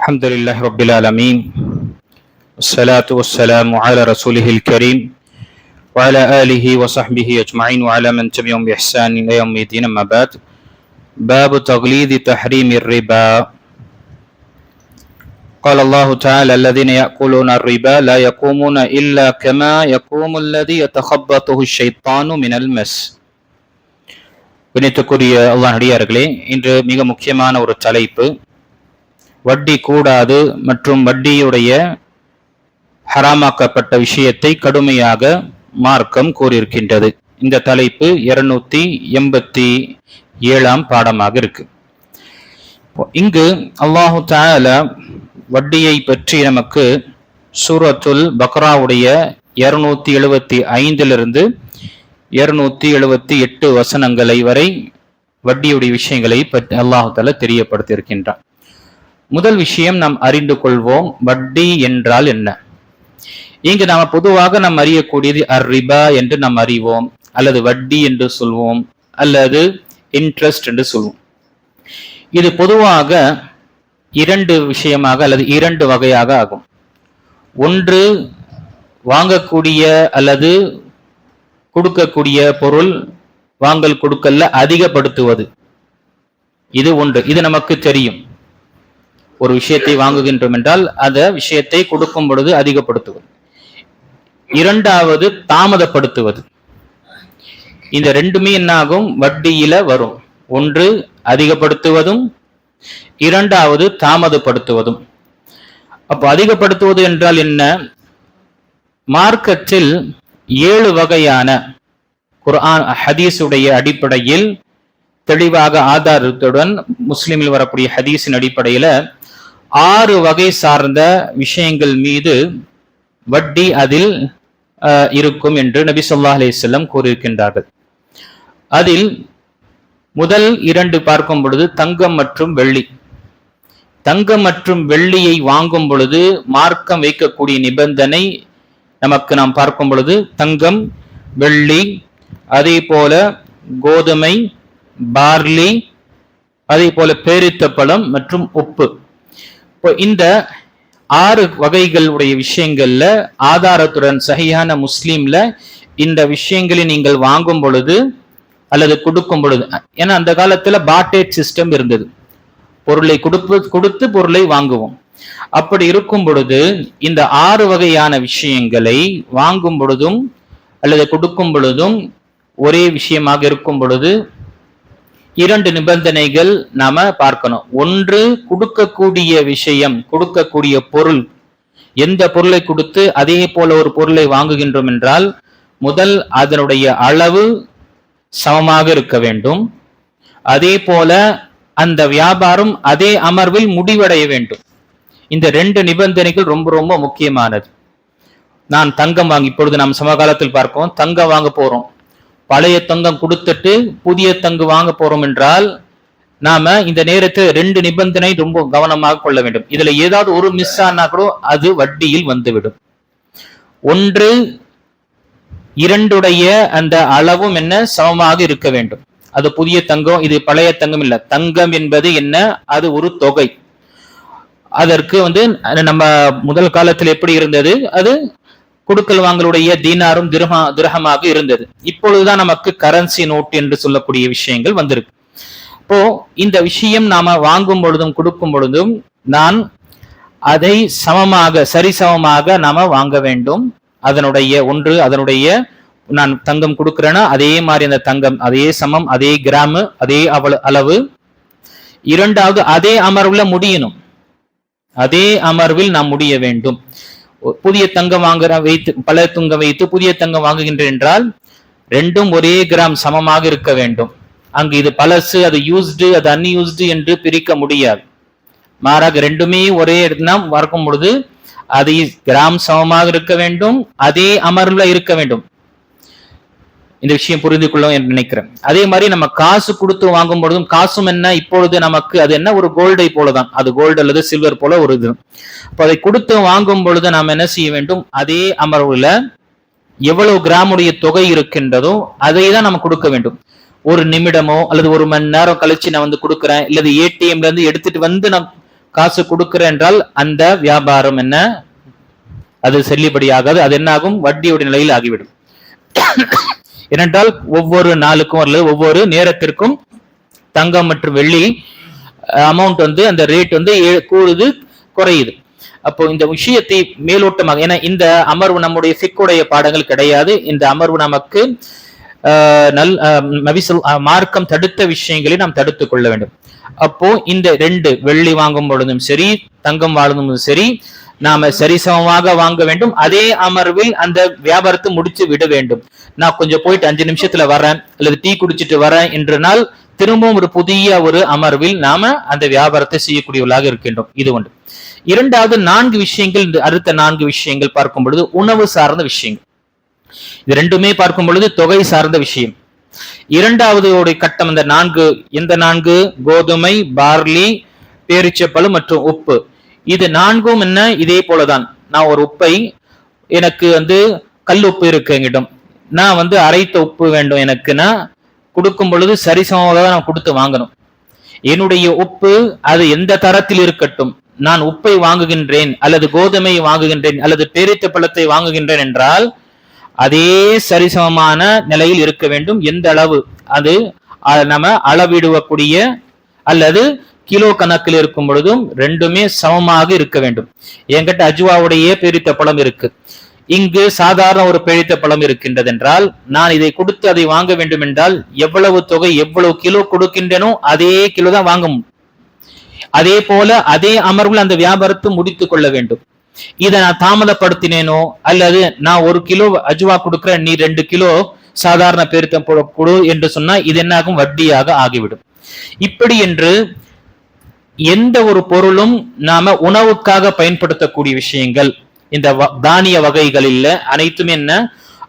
الحمد لله رب العالمين والصلاة والسلام على رسوله الكريم وعلى آله وصحبه أجمعين وعلى من تبعهم بإحسان إلى يوم الدين أما بعد باب تغليظ تحريم الربا قال الله تعالى الذين يأكلون الربا لا يقومون إلا كما يقوم الذي يتخبطه الشيطان من المس வினித்துக்குரிய அல்லாஹ் அடியார்களே இன்று மிக முக்கியமான ஒரு தலைப்பு வட்டி கூடாது மற்றும் வட்டியுடைய ஹராமாக்கப்பட்ட விஷயத்தை கடுமையாக மார்க்கம் கூறியிருக்கின்றது. இந்த தலைப்பு இருநூத்தி எண்பத்தி ஏழாம் பாடமாக இருக்கு. இங்கு அல்லாஹு தால வட்டியை பற்றி நமக்கு சூரத்துல் பக்ராவுடைய இருநூத்தி எழுபத்தி ஐந்திலிருந்து இருநூத்தி எழுபத்தி எட்டு வசனங்களை வரை வட்டியுடைய விஷயங்களை பற்றி அல்லாஹு தால தெரியப்படுத்தியிருக்கின்றான். முதல் விஷயம் நாம் அறிந்து கொள்வோம் வட்டி என்றால் என்ன? இங்கு நாம பொதுவாக நாம் அறியக்கூடியது அரிபா என்று நாம் அறிவோம் அல்லது வட்டி என்று சொல்வோம் அல்லது இன்ட்ரெஸ்ட் என்று சொல்வோம். இது பொதுவாக இரண்டு விஷயமாக அல்லது இரண்டு வகையாக ஆகும். ஒன்று வாங்கக்கூடிய அல்லது கொடுக்கக்கூடிய பொருள் வாங்கல் கொடுக்கல்ல அதிகப்படுத்துவது. இது ஒன்று. இது நமக்கு தெரியும். ஒரு விஷயத்தை வாங்குகின்றோம் என்றால் அந்த விஷயத்தை கொடுக்கும் பொழுது அதிகப்படுத்துவது. இரண்டாவது தாமதப்படுத்துவது. இந்த ரெண்டுமே என்னாகும்? வட்டியில வரும். ஒன்று அதிகப்படுத்துவதும் இரண்டாவது தாமதப்படுத்துவதும். அப்போ அதிகப்படுத்துவது என்றால் என்ன? மார்க்கத்தில் ஏழு வகையான குர்ஆன் ஹதீஸுடைய அடிப்படையில் தெளிவாக ஆதாரத்துடன் முஸ்லிமில் வரக்கூடிய ஹதீஸின் அடிப்படையில் ஆறு வகை சார்ந்த விஷயங்கள் மீது வட்டி அதில் இருக்கும் என்று நபி சொல்லா அலிசல்லம் கூறியிருக்கின்றார்கள். அதில் முதல் இரண்டு பார்க்கும் பொழுது தங்கம் மற்றும் வெள்ளி. தங்கம் மற்றும் வெள்ளியை வாங்கும் பொழுது மார்க்கம் வைக்கக்கூடிய நிபந்தனை நமக்கு நாம் பார்க்கும் பொழுது தங்கம் வெள்ளி அதே போல கோதுமை பார்லி அதே போல பேரித்த பழம் மற்றும் உப்பு. இப்போ இந்த ஆறு வகைகளுடைய விஷயங்கள்ல ஆதாரத்துடன் சகியான முஸ்லீம்ல இந்த விஷயங்களை நீங்கள் வாங்கும் பொழுது அல்லது கொடுக்கும் பொழுது ஏன்னா அந்த காலத்துல பாட்டேட் சிஸ்டம் இருந்தது. பொருளை கொடுப்பு கொடுத்து பொருளை வாங்குவோம். அப்படி இருக்கும் பொழுது இந்த ஆறு வகையான விஷயங்களை வாங்கும் பொழுதும் அல்லது கொடுக்கும் பொழுதும் ஒரே விஷயமாக இருக்கும் பொழுது இரண்டு நிபந்தனைகள் நாம பார்க்கணும். ஒன்று கொடுக்கக்கூடிய விஷயம் கொடுக்கக்கூடிய பொருள். எந்த பொருளை கொடுத்து அதே போல ஒரு பொருளை வாங்குகின்றோம் என்றால் முதல் அதனுடைய அளவு சமமாக இருக்க வேண்டும். அதே போல அந்த வியாபாரம் அதே அமர்வில் முடிவடைய வேண்டும். இந்த ரெண்டு நிபந்தனைகள் ரொம்ப ரொம்ப முக்கியமானது. நான் தங்கம் வாங்கி இப்பொழுது நாம் சமகாலத்தில் பார்ப்போம். தங்கம் வாங்க போறோம். பழைய தங்கம் கொடுத்துட்டு புதிய தங்கு வாங்க போறோம் என்றால் நாம இந்த நேரத்தில் ரெண்டு நிபந்தனை ரொம்ப கவனமாக கொள்ள வேண்டும். இதுல ஏதாவது ஒரு மிஸ் ஆனா கூட அது வட்டியில் வந்துவிடும். ஒன்று இரண்டுடைய அந்த அளவும் என்ன? சமமாக இருக்க வேண்டும். அது புதிய தங்கம் இது பழைய தங்கம் இல்லை. தங்கம் என்பது என்ன? அது ஒரு தொகை. அதற்கு வந்து நம்ம முதல் காலத்தில் எப்படி இருந்தது? அது கொடுக்கல் வாங்கலுடைய தீனாரும் திரமா திரகமாக இருந்தது. இப்பொழுதுதான் நமக்கு கரன்சி நோட் என்று சொல்லக்கூடிய விஷயங்கள் வந்திருக்கு. இப்போ இந்த விஷயம் நாம வாங்கும் பொழுதும் கொடுக்கும் பொழுதும் நான் அதை சமமாக சரிசமமாக நாம வாங்க வேண்டும். அதனுடைய ஒன்று அதனுடைய நான் தங்கம் கொடுக்கிறேன்னா அதே மாதிரி அந்த தங்கம் அதே சமம் அதே கிராமு அதே அளவு. இரண்டாவது அதே அமர்வுல முடியணும். அதே அமர்வில் நாம் முடிய வேண்டும். புதிய தங்கம் வாங்குற வைத்து பல துங்கம் வைத்து புதிய தங்கம் வாங்குகின்றேன் என்றால் ரெண்டும் ஒரே கிராம் சமமாக இருக்க வேண்டும். அங்கு இது பழசு அது யூஸ்டு அது அன்யூஸ்டு என்று பிரிக்க முடியாது. மாறாக ரெண்டுமே ஒரே இடத்துல பார்க்கும் பொழுது அது கிராம் சமமாக இருக்க வேண்டும் அதே அமர்வுல இருக்க வேண்டும். இந்த விஷயம் புரிந்து கொள்ளும் என்று நினைக்கிறேன். அதே மாதிரி நம்ம காசு கொடுத்து வாங்கும் பொழுதும் காசும் என்ன? இப்பொழுது நமக்கு அது என்ன? ஒரு கோல்டை போலதான். அது கோல்டு அல்லது சில்வர் போல ஒரு இது. அப்போ அதை கொடுத்து வாங்கும் பொழுது நாம் என்ன செய்ய வேண்டும்? அதே அமர்வுல எவ்வளவு கிராமுடைய தொகை இருக்கின்றதோ அதை தான் நம்ம கொடுக்க வேண்டும். ஒரு நிமிடமோ அல்லது ஒரு மணி நேரம் கழிச்சு நான் வந்து கொடுக்குறேன். இல்லது ஏடிஎம்ல இருந்து எடுத்துட்டு வந்து நான் காசு கொடுக்குறேன் என்றால் அந்த வியாபாரம் என்ன? அது செல்லுபடியாகாது. அது என்னாகும்? வட்டியுடைய நிலையில் ஆகிவிடும். ஏனென்றால் ஒவ்வொரு நாளுக்கும் அல்லது ஒவ்வொரு நேரத்திற்கும் தங்கம் மற்றும் வெள்ளி அமௌண்ட் வந்து அந்த ரேட் வந்து ஏ- கூடுது குறையுது. அப்போ இந்த விஷயத்தை மேலோட்டமாக ஏன்னா இந்த அமர்வு நம்முடைய சிக்குடைய பாடங்கள் கிடையாது. இந்த அமர்வு நமக்கு நல் மவிசல் மார்க்கம் தடுத்த விஷயங்களை நாம் தடுத்துக் கொள்ள வேண்டும். அப்போ இந்த ரெண்டு வெள்ளி வாங்கும் பொழுதும் சரி தங்கம் வாழும் சரி நாம சரிசமமாக வாங்க வேண்டும். அதே அமர்வில் அந்த வியாபாரத்தை முடிச்சு விட வேண்டும். நான் கொஞ்சம் போயிட்டு அஞ்சு நிமிஷத்துல வரேன் அல்லது டீ குடிச்சிட்டு வரேன் என்ற நாள் திரும்பவும் ஒரு புதிய ஒரு அமர்வில் நாம அந்த வியாபாரத்தை செய்யக்கூடியவர்களாக இருக்கின்றோம். இது ஒன்று. இரண்டாவது நான்கு விஷயங்கள் இந்த அடுத்த நான்கு விஷயங்கள் பார்க்கும் பொழுது உணவு சார்ந்த விஷயங்கள். இது ரெண்டுமே பார்க்கும் பொழுது தொகை சார்ந்த விஷயம். இரண்டாவது கட்டம் இந்த நான்கு இந்த நான்கு கோதுமை பார்லி பேரிச்சப்பழம் மற்றும் உப்பு. இது நான்கும் என்ன? இதே போலதான். நான் ஒரு உப்பை எனக்கு வந்து கல் உப்பு இருக்கு எங்கிட்ட நான் வந்து அரைத்த உப்பு வேண்டும் எனக்குன்னா கொடுக்கும் பொழுது சரிசமமாக தான் நான் கொடுத்து வாங்கணும். என்னுடைய உப்பு அது எந்த தரத்தில் இருக்கட்டும். நான் உப்பை வாங்குகின்றேன் அல்லது கோதுமை வாங்குகின்றேன் அல்லது பேரித்த பழத்தை வாங்குகின்றேன் என்றால் அதே சரிசமமான நிலையில் இருக்க வேண்டும். எந்த அளவு? அது நம்ம அளவிடுவக்கூடிய அல்லது கிலோ கணக்கில் இருக்கும் பொழுதும் ரெண்டுமே சமமாக இருக்க வேண்டும். என்கிட்ட அஜுவாவுடைய பேரித்த பழம் இருக்கு. இங்கு சாதாரண ஒரு பேரித்த பழம் இருக்கின்றது என்றால் நான் இதை கொடுத்து அதை வாங்க வேண்டும் என்றால் எவ்வளவு தொகை எவ்வளவு கிலோ கொடுக்கின்றனோ அதே கிலோ தான் வாங்க முடியும் அதே போல அதே அமர்வில் அந்த வியாபாரத்தை முடித்துக் கொள்ள வேண்டும். இதை நான் தாமதப்படுத்தினேனோ அல்லது நான் ஒரு கிலோ அஜுவா கொடுக்குறேன் நீ ரெண்டு கிலோ சாதாரண பேருத்தம் கொடு என்று சொன்னா இது என்னாகும்? வட்டியாக ஆகிவிடும். இப்படி என்று எந்த ஒரு பொருளும் நாம உணவுக்காக பயன்படுத்தக்கூடிய விஷயங்கள் இந்த தானிய வகைகளில் அனைத்தும் என்ன?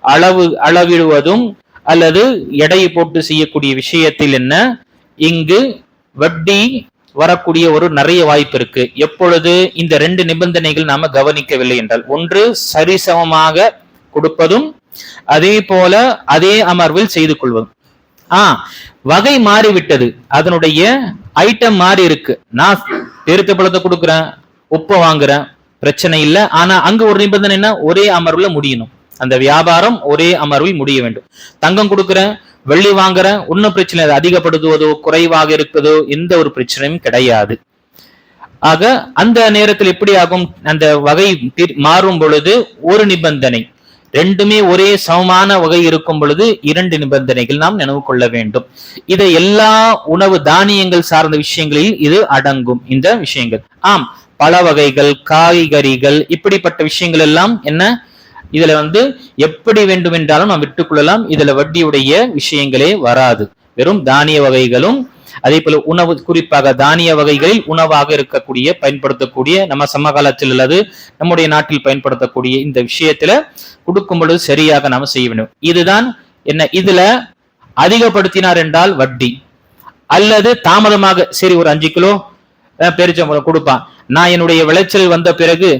அளவு அளவிடுவதும் அல்லது எடையை போட்டு செய்யக்கூடிய விஷயத்தில் என்ன? இங்கு வட்டி வரக்கூடிய ஒரு நிறைய வாய்ப்பு இருக்கு. எப்பொழுது இந்த ரெண்டு நிபந்தனைகள் நாம கவனிக்கவில்லை என்றால் ஒன்று சரிசமமாக கொடுப்பதும் அதே போல அதே அமர்வில் செய்து கொள்வதும். ஆ வகை மாறிவிட்டது. அதனுடைய ஐட்டம் மாறி இருக்கு. நான் பெருத்த பழத்தை கொடுக்குறேன் உப்பை வாங்குறேன் பிரச்சனை இல்லை. ஆனா அங்க ஒரு நிபந்தனை என்ன? ஒரே அமர்வுல முடியணும். அந்த வியாபாரம் ஒரே அமர்வில் முடிய வேண்டும். தங்கம் கொடுக்குறேன் வெள்ளி வாங்குறேன் ஒன்றும் பிரச்சனை அது அதிகப்படுத்துவதோ குறைவாக இருப்பதோ எந்த ஒரு பிரச்சனையும் கிடையாது. ஆக அந்த நேரத்தில் எப்படி ஆகும்? அந்த வகை மாறும் பொழுது ஒரு நிபந்தனை. ரெண்டுமே ஒரே சமமான வகை இருக்கும் பொழுது இரண்டு நிபந்தனைகள் நாம் நினைவு கொள்ள வேண்டும். இதை எல்லா உணவு தானியங்கள் சார்ந்த விஷயங்களில் இது அடங்கும். இந்த விஷயங்கள். ஆம் பல வகைகள் காய்கறிகள் இப்படிப்பட்ட விஷயங்கள் எல்லாம் என்ன? இதுல வந்து எப்படி வேண்டுமென்றாலும் நாம் விட்டுக்கொள்ளலாம். இதுல வட்டியுடைய விஷயங்களே வராது. வெறும் தானிய வகைகளும் அதே போல உணவு குறிப்பாக தானிய வகைகளில் உணவாக இருக்கக்கூடிய பயன்படுத்தக்கூடிய நம்ம சமகாலத்தில் அல்லது நம்முடைய நாட்டில் பயன்படுத்தக்கூடிய இந்த விஷயத்துல கொடுக்கும் பொழுது சரியாக நாம செய்ய வேண்டும். இதுதான் என்ன இதுல அதிகப்படுத்தினார் என்றால் வட்டி. அல்லது தாமதமாக சரி ஒரு அஞ்சு கிலோ அஹ், கொடுப்பான். நான் என்னுடைய விளைச்சல் வந்த பிறகு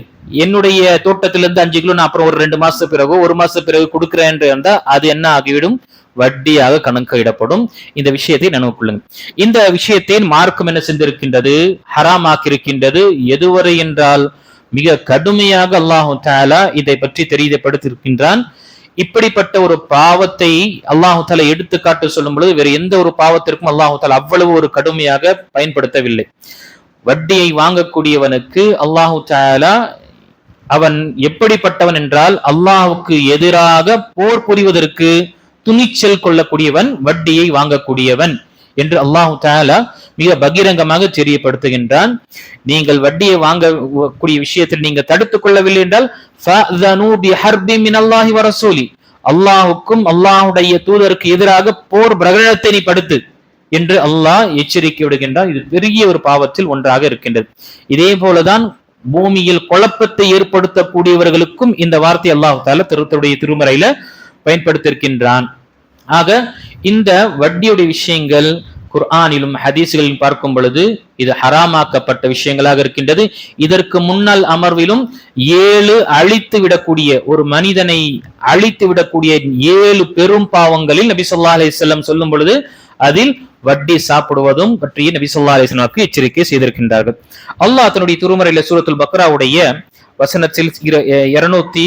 என்னுடைய தோட்டத்திலிருந்து அஞ்சு கிலோ நான் அப்புறம் ஒரு ரெண்டு மாசத்து பிறகு ஒரு மாசத்துக்கு பிறகு கொடுக்கிறேன் என்று இருந்தா அது என்ன ஆகிவிடும்? வட்டியாக கணக்கிடப்படும் இந்த விஷயத்தை நினைவு கொள்ளுங்கள். இந்த விஷயத்தை மார்க்கம் என்ன செஞ்சிருக்கின்றது? ஹராமாக்கியிருக்கின்றது. எதுவரை என்றால் மிக கடுமையாக அல்லாஹு தாலா இதை பற்றி தெரியப்படுத்தியிருக்கின்றான் இப்படிப்பட்ட ஒரு பாவத்தை அல்லாஹு தாலா எடுத்துக்காட்டு சொல்லும் பொழுது வேறு எந்த ஒரு பாவத்திற்கும் அல்லாஹு தாலா அவ்வளவு ஒரு கடுமையாக பயன்படுத்தவில்லை. வட்டியை வாங்கக்கூடியவனுக்கு அல்லாஹு தாலா அவன் எப்படிப்பட்டவன் என்றால் அல்லாஹுக்கு எதிராக போர் புரிவதற்கு துணிச்சல் கொள்ளக்கூடியவன் வட்டியை வாங்கக்கூடியவன் என்று அல்லாஹு தாலா மிக பகிரங்கமாக தெரியப்படுத்துகின்றான். நீங்கள் வட்டியை வாங்க கூடிய விஷயத்தில் நீங்கள் தடுத்துக் கொள்ளவில்லை என்றால் ஃபஅதனு வரசூலி. அல்லாஹுக்கும் அல்லாஹுடைய தூதருக்கு எதிராக போர் பிரகடனத்தை நீ படுத்து என்று அல்லாஹ் எச்சரிக்கை விடுகின்றான். இது பெரிய ஒரு பாவத்தில் ஒன்றாக இருக்கின்றது. இதே போலதான் பூமியில் குழப்பத்தை ஏற்படுத்தக்கூடியவர்களுக்கும் இந்த வார்த்தை அல்லாஹால திருத்தருடைய திருமறையில பயன்படுத்தியிருக்கின்றான் ஆக இந்த வட்டியுடைய விஷயங்கள் குர்ஆனிலும் ஹதீஸ்களிலும் பார்க்கும் பொழுது இது ஹராமாக்கப்பட்ட விஷயங்களாக இருக்கின்றது. இதற்கு முன்னால் அமர்விலும் ஏழு அழித்து விடக்கூடிய ஒரு மனிதனை அழித்து விடக்கூடிய ஏழு பெரும் பாவங்களில் நபி சொல்லா அலைஹி சொல்லும் பொழுது அதில் வட்டி சாப்பிடுவதும் பற்றி நபி சொல்லா அலிஸ்லாமுக்கு எச்சரிக்கை செய்திருக்கின்றார்கள். அல்லாஹ் தன்னுடைய திருமறையில சூரத்துல் பக்ராவுடைய வசனத்தில் இருநூத்தி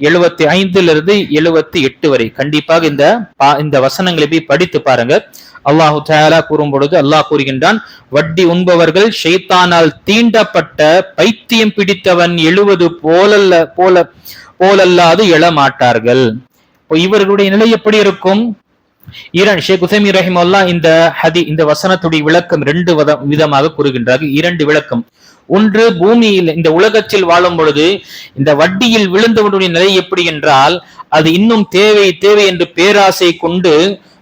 எழுபத்தி ஐந்திலிருந்து எழுபத்தி எட்டு வரை கண்டிப்பாக இந்த பா- இந்த வசனங்களை போய் படித்து பாருங்க. அல்லாஹு தயாலா கூறும் பொழுது அல்லாஹ் கூறுகின்றான் வட்டி உண்பவர்கள் ஷைத்தானால் தீண்டப்பட்ட பைத்தியம் பிடித்தவன் எழுவது போலல்ல போல போலல்லாது எழமாட்டார்கள் இப்போ இவர்களுடைய நிலை எப்படி இருக்கும்? ஈரான் ஷேக் உசைமி ரஹிமல்லா இந்த ஹதி இந்த வசனத்துடைய விளக்கம் ரெண்டு விதமாக கூறுகின்றார்கள் இரண்டு விளக்கம். ஒன்று பூமியில் இந்த உலகத்தில் வாழும் பொழுது இந்த வட்டியில் விழுந்தவனுடைய நிலை எப்படி என்றால் அது இன்னும் தேவை தேவை என்று பேராசை கொண்டு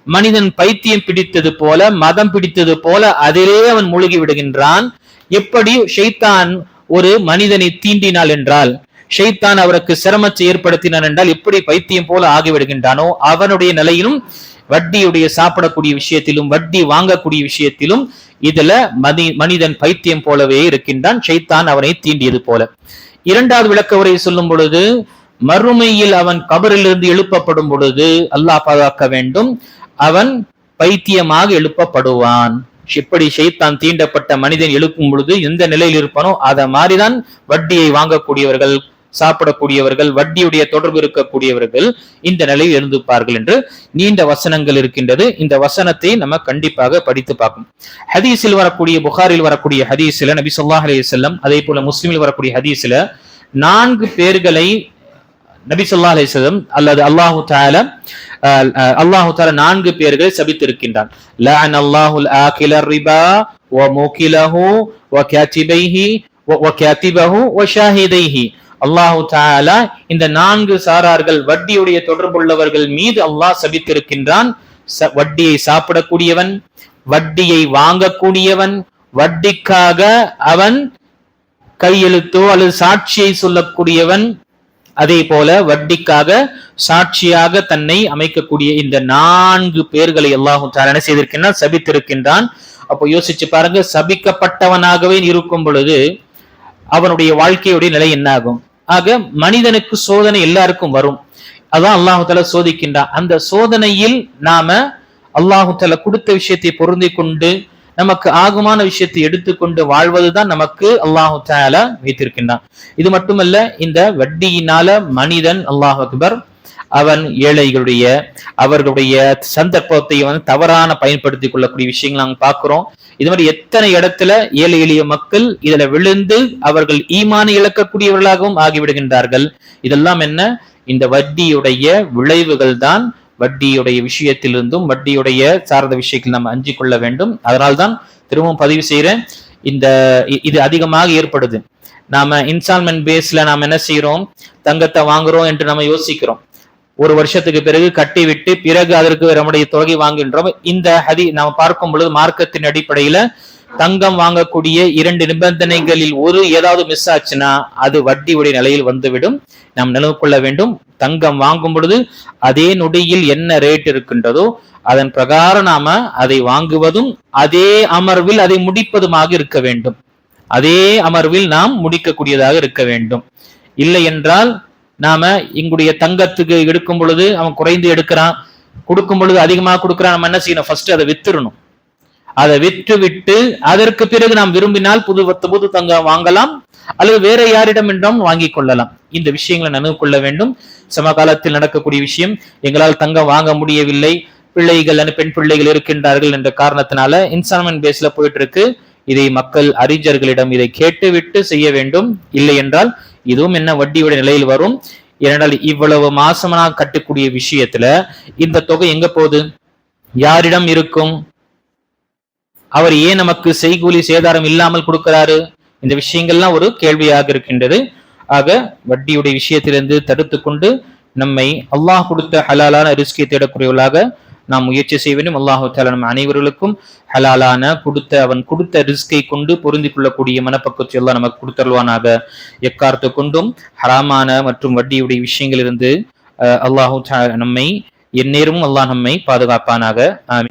மனிதன் பைத்தியம் பிடித்தது போல மதம் பிடித்தது போல அதிலே அவன் மூழ்கி விடுகின்றான். எப்படி? ஷைத்தான் ஒரு மனிதனை தீண்டினாள் என்றால் ஷைத்தான் அவருக்கு சிரமத்தை ஏற்படுத்தினான் என்றால் எப்படி பைத்தியம் போல ஆகிவிடுகின்றானோ அவனுடைய நிலையிலும் வட்டியுடைய சாப்பிடக்கூடிய விஷயத்திலும் வட்டி வாங்கக்கூடிய விஷயத்திலும் இதுல மதி மனிதன் பைத்தியம் போலவே இருக்கின்றான். ஷைத்தான் அவனை தீண்டியது போல. இரண்டாவது விளக்க உரை சொல்லும் பொழுது மறுமையில் அவன் கபரிலிருந்து எழுப்பப்படும் பொழுது அல்லாஹ் பாதுகாக்க வேண்டும். அவன் பைத்தியமாக எழுப்பப்படுவான். எப்படி ஷைத்தான் தீண்டப்பட்ட மனிதன் எழுப்பும் பொழுது எந்த நிலையில் இருப்பானோ அதை மாதிரிதான் வட்டியை வாங்கக்கூடியவர்கள் சாப்பிடக்கூடியவர்கள் வட்டியுடைய தொடர்பு இருக்கக்கூடியவர்கள் இந்த நிலையில் எழுந்துப்பார்கள் என்று நீண்ட வசனங்கள் இருக்கின்றது. இந்த வசனத்தை நம்ம கண்டிப்பாக படித்து பார்க்கும் ஹதீஸில் வரக்கூடிய புகாரில் வரக்கூடிய ஹதீஸ்ல நபி சொல்லாஹ் அலி செல்லம் அதே போல முஸ்லீமில் வரக்கூடிய ஹதீஸ்ல நான்கு பேர்களை நபி ஸல்லல்லாஹு அலைஹி அல்லது அல்லாஹு தால அஹ், அல்லாஹு தால நான்கு பேர்களை சபித்திருக்கின்றான். லஅன அல்லாஹுல் ஆகில ரிபா வ மூகிலஹு வ காத்திபைஹி வ- வ வ ஷாஹிதைஹி. அல்லாஹு தாலா இந்த நான்கு சாரார்கள் வட்டியுடைய தொடர்புள்ளவர்கள் மீது அல்லாஹ் சபித்திருக்கின்றான். ச- வட்டியை சாப்பிடக்கூடியவன் வட்டியை வாங்கக்கூடியவன் வட்டிக்காக அவன் கையெழுத்தோ அல்லது சாட்சியை சொல்லக்கூடியவன். அதே போல வட்டிக்காக சாட்சியாக தன்னை அமைக்கக்கூடிய இந்த நான்கு பேர்களை அல்லாஹும் என்ன செய்திருக்கின்றான்? சபித்திருக்கின்றான். அப்போ யோசிச்சு பாருங்க சபிக்கப்பட்டவனாகவே இருக்கும் பொழுது அவனுடைய வாழ்க்கையுடைய நிலை என்னாகும்? ஆக மனிதனுக்கு சோதனை எல்லாருக்கும் வரும். அதான் அல்லாஹு சோதிக்கின்றான். அந்த சோதனையில் நாம அல்லாஹு கொடுத்த விஷயத்தை பொருந்தி கொண்டு நமக்கு ஆகுமான விஷயத்தை எடுத்துக்கொண்டு வாழ்வதுதான் நமக்கு அல்லாஹு தால வைத்திருக்கின்றான். இது மட்டுமல்ல இந்த வட்டியினால மனிதன் அல்லாஹ் அக்பர் அவன் ஏழைகளுடைய அவர்களுடைய சந்தர்ப்பத்தை வந்து தவறான பயன்படுத்திக் கொள்ளக்கூடிய விஷயங்கள் நாங்க பார்க்கிறோம். இது மாதிரி எத்தனை இடத்துல ஏழை எளிய மக்கள் இதுல விழுந்து அவர்கள் ஈமான இழக்கக்கூடியவர்களாகவும் ஆகிவிடுகின்றார்கள்? இதெல்லாம் என்ன? இந்த வட்டியுடைய விளைவுகள் தான் வட்டியுடைய விஷயத்திலிருந்தும் வட்டியுடைய சார்ந்த விஷயத்தில் நம்ம அஞ்சு கொள்ள வேண்டும். அதனால்தான் திரும்பவும் பதிவு செய்கிறேன் இந்த இ- இது அதிகமாக ஏற்படுது. நாம இன்ஸ்டால்மெண்ட் பேஸ்ல நாம் என்ன செய்யறோம் தங்கத்தை வாங்குறோம் என்று நம்ம யோசிக்கிறோம். ஒரு வருஷத்துக்கு பிறகு கட்டிவிட்டு பிறகு அதற்கு நம்முடைய தொகை வாங்குகின்றோம். இந்த ஹதி நாம் பார்க்கும் பொழுது மார்க்கத்தின் அடிப்படையில தங்கம் வாங்கக்கூடிய இரண்டு நிபந்தனைகளில் ஒரு ஏதாவது மிஸ் ஆச்சுன்னா அது வட்டியுடைய நிலையில் வந்துவிடும். நாம் நினைவு கொள்ள வேண்டும். தங்கம் வாங்கும் பொழுது அதே நொடியில் என்ன ரேட் இருக்கின்றதோ அதன் பிரகாரம் நாம அதை வாங்குவதும் அதே அமர்வில் அதை முடிப்பதுமாக இருக்க வேண்டும். அதே அமர்வில் நாம் முடிக்கக்கூடியதாக இருக்க வேண்டும். இல்லை என்றால் நாம எங்களுடைய தங்கத்துக்கு எடுக்கும் பொழுது அவன் குறைந்து எடுக்கிறான். கொடுக்கும் பொழுது அதிகமாக கொடுக்கிறான். நம்ம என்ன செய்யணும்? ஃபர்ஸ்ட் அதை வித்துடணும். அதை விற்று விட்டு அதற்கு பிறகு நாம் விரும்பினால் புது புது தங்கம் வாங்கலாம். அல்லது வேற யாரிடம் என்றும் வாங்கிக் கொள்ளலாம். இந்த விஷயங்களை நினைவு கொள்ள வேண்டும். சமகாலத்தில் நடக்கக்கூடிய விஷயம் எங்களால் தங்கம் வாங்க முடியவில்லை. பிள்ளைகள் பெண் பிள்ளைகள் இருக்கின்றார்கள் என்ற காரணத்தினால இன்ஸ்டால்மெண்ட் பேஸ்ல போயிட்டு இருக்கு. இதை மக்கள் அறிஞர்களிடம் இதை கேட்டுவிட்டு செய்ய வேண்டும். இல்லை என்றால் இதுவும் என்ன வட்டியோட நிலையில் வரும்? ஏனென்றால் இவ்வளவு மாசமா கட்டக்கூடிய விஷயத்துல இந்த தொகை எங்க போகுது? யாரிடம் இருக்கும்? அவர் ஏன் நமக்கு செய்கூலி சேதாரம் இல்லாமல் கொடுக்கிறாரு? இந்த விஷயங்கள்லாம் ஒரு கேள்வியாக இருக்கின்றது. ஆக வட்டியுடைய விஷயத்திலிருந்து தடுத்து கொண்டு நம்மை அல்லாஹ் கொடுத்த ஹலாலான ரிஸ்கை தேடக்கூடியவர்களாக நாம் முயற்சி செய்ய வேண்டும் அல்லாஹு தாலா நம் அனைவர்களுக்கும் ஹலாலான கொடுத்த அவன் கொடுத்த ரிஸ்கை கொண்டு பொருந்தி கொள்ளக்கூடிய மனப்பக்குவத்தை எல்லாம் நமக்கு கொடுத்தருவானாக எக்கார்த்து கொண்டும் ஹராமான மற்றும் வட்டியுடைய விஷயங்களிலிருந்து அஹ், அல்லாஹு நம்மை எந்நேரமும் அல்லாஹ் நம்மை பாதுகாப்பானாக. ஆமி